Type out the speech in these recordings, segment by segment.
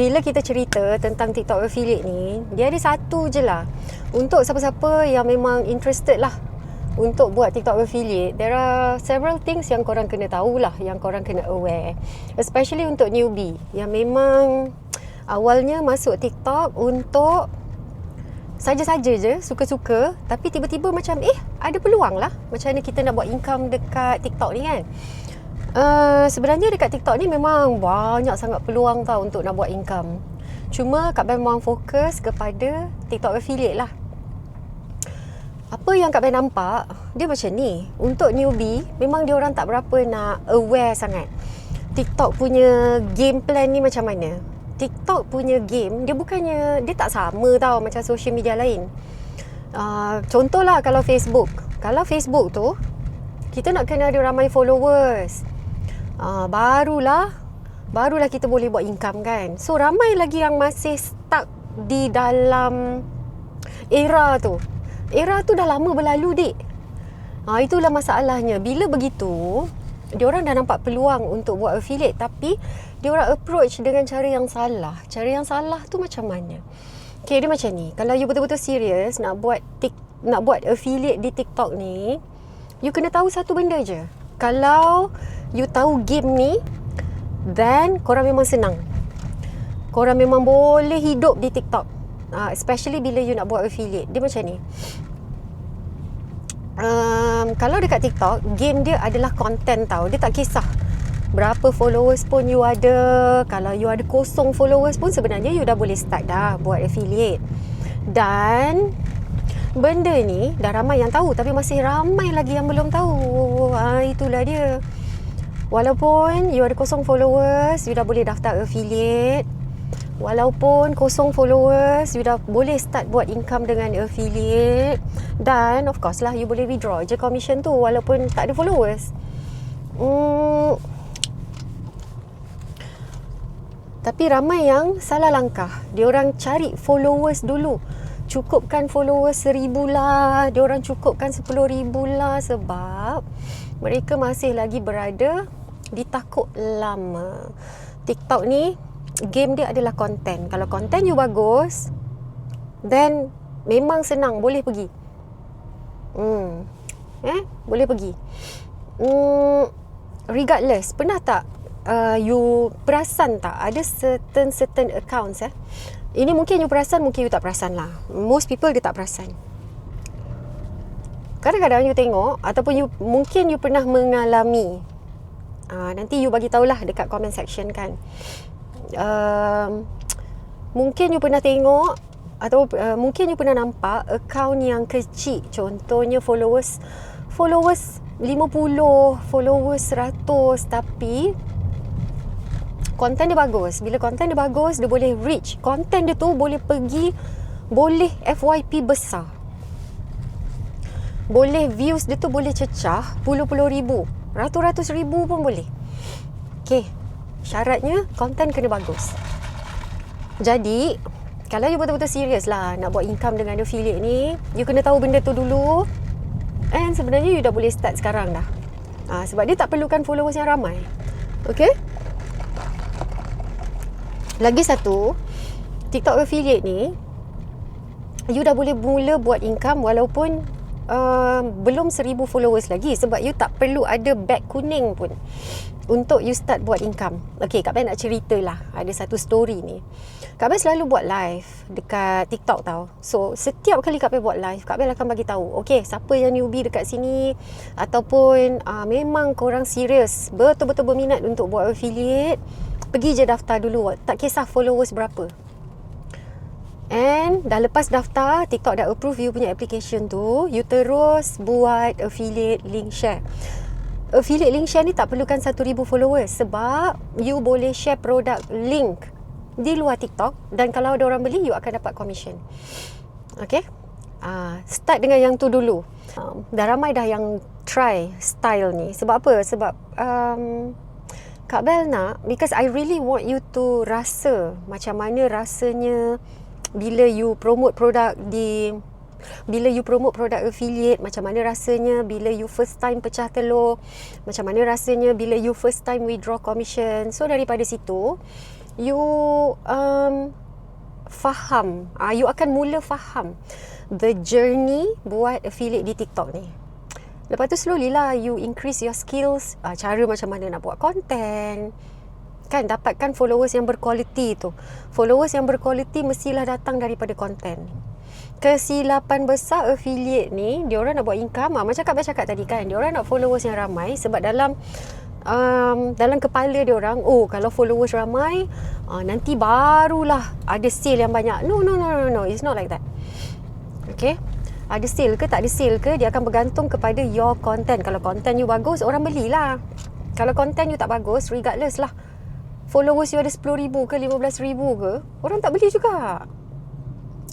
bila kita cerita tentang TikTok affiliate ni, dia ada satu je lah. Untuk siapa-siapa yang memang interested lah untuk buat TikTok affiliate, there are several things yang korang kena tahu lah, yang korang kena aware. Especially untuk newbie yang memang awalnya masuk TikTok untuk saja-saja je, suka-suka tapi tiba-tiba macam eh ada peluang lah macam mana kita nak buat income dekat TikTok ni kan. Uh, sebenarnya dekat TikTok ni memang banyak sangat peluang tau untuk nak buat income. Cuma Kak Ben memang fokus kepada TikTok affiliate lah. Apa yang Kak Ben nampak, dia macam ni. Untuk newbie, memang dia orang tak berapa nak aware sangat. TikTok punya game plan ni macam mana. TikTok punya game dia bukannya dia tak sama tau macam social media lain. Uh, contohlah kalau Facebook. Kalau Facebook tu kita nak kena ada ramai followers. Uh, barulah barulah kita boleh buat income kan. So ramai lagi yang masih stuck di dalam era tu. Era tu dah lama berlalu dik. Ha, itulah masalahnya. Bila begitu, dia orang dah nampak peluang untuk buat affiliate tapi dia orang approach dengan cara yang salah. Cara yang salah tu macam mana? Okay, dia macam ni. Kalau you betul-betul serius nak buat tik, nak buat affiliate di TikTok ni, you kena tahu satu benda je. Kalau you tahu game ni, then korang memang senang. Korang memang boleh hidup di TikTok. Uh, especially bila you nak buat affiliate. Dia macam ni um, kalau dekat TikTok game dia adalah content tau dia tak kisah berapa followers pun you ada kalau you ada kosong followers pun sebenarnya you dah boleh start dah buat affiliate dan benda ni dah ramai yang tahu tapi masih ramai lagi yang belum tahu ha, itulah dia walaupun you ada kosong followers you dah boleh daftar affiliate Walaupun kosong followers, you dah boleh start buat income dengan affiliate dan of course lah you boleh withdraw je commission tu walaupun tak ada followers. Hmm. Tapi ramai yang salah langkah. Dia orang cari followers dulu. Cukupkan followers seribu lah. Dia orang cukupkan sepuluh ribu lah sebab mereka masih lagi berada di takut lama. TikTok ni game dia adalah konten. Kalau konten you bagus, then memang senang boleh pergi. Hmm. Eh, boleh pergi. Hmm, regardless, pernah tak uh, you perasan tak ada certain certain accounts eh? Ini mungkin you perasan, mungkin you tak perasan lah. Most people dia tak perasan. Kadang-kadang you tengok ataupun you mungkin you pernah mengalami. Uh, nanti you bagi tahulah dekat comment section kan. Uh, mungkin you pernah tengok atau uh, mungkin you pernah nampak akaun yang kecil. Contohnya followers followers 50 followers 100 tapi konten dia bagus. Bila konten dia bagus dia boleh reach. Konten dia tu boleh pergi boleh FYP besar boleh views dia tu boleh cecah puluh-puluh ribu ratus-ratus ribu pun boleh Okay, syaratnya konten kena bagus. Jadi, kalau you betul-betul serius lah nak buat income dengan affiliate ni, you kena tahu benda tu dulu. And sebenarnya you dah boleh start sekarang dah. Ha, sebab dia tak perlukan followers yang ramai. Okay? Lagi satu, TikTok affiliate ni, you dah boleh mula buat income walaupun uh, belum seribu followers lagi sebab you tak perlu ada bag kuning pun untuk you start buat income. Okay, Kak Ben nak cerita lah. Ada satu story ni. Kak Ben selalu buat live dekat TikTok tau. So, setiap kali Kak Ben buat live, Kak Ben akan bagi tahu. Okay, siapa yang newbie dekat sini ataupun uh, memang korang serius betul-betul berminat untuk buat affiliate, pergi je daftar dulu. Tak kisah followers berapa. And dah lepas daftar, TikTok dah approve you punya application tu, you terus buat affiliate link share affiliate link share ni tak perlukan 1000 followers sebab you boleh share produk link di luar TikTok dan kalau ada orang beli you akan dapat commission. Okay? Uh, start dengan yang tu dulu. Um, dah ramai dah yang try style ni. Sebab apa? Sebab um, Kak Bel nak because I really want you to rasa macam mana rasanya bila you promote produk di bila you promote produk affiliate macam mana rasanya bila you first time pecah telur macam mana rasanya bila you first time withdraw commission so daripada situ you uh, faham, uh, you akan mula faham the journey buat affiliate di TikTok ni. Lepas tu slowly lah you increase your skills, uh, cara macam mana nak buat content. Kan dapatkan followers yang berkualiti tu. Followers yang berkualiti mestilah datang daripada content. Kesilapan besar affiliate ni, dia orang nak buat income, ah, macam Kak cakap tadi kan, dia orang nak followers yang ramai sebab dalam um, dalam kepala dia orang, oh kalau followers ramai, uh, nanti barulah ada sale yang banyak. No, no, no, no, no, it's not like that. Okay? ada sale ke tak ada sale ke dia akan bergantung kepada your content kalau content you bagus orang belilah kalau content you tak bagus regardless lah followers you ada 10,000 ke 15,000 ke orang tak beli juga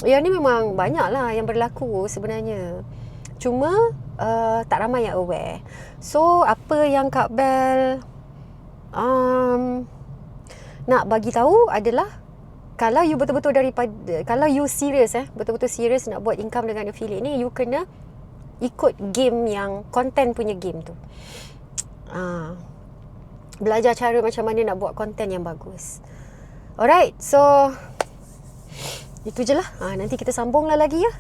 yang ni memang banyak lah yang berlaku sebenarnya cuma uh, tak ramai yang aware so apa yang Kak Bel um, nak bagi tahu adalah kalau you betul-betul daripada kalau you serius eh betul-betul serius nak buat income dengan affiliate ni you kena ikut game yang content punya game tu. Ah. Belajar cara macam mana nak buat content yang bagus. Alright, so itu je lah. Ah, nanti kita sambung lah lagi ya.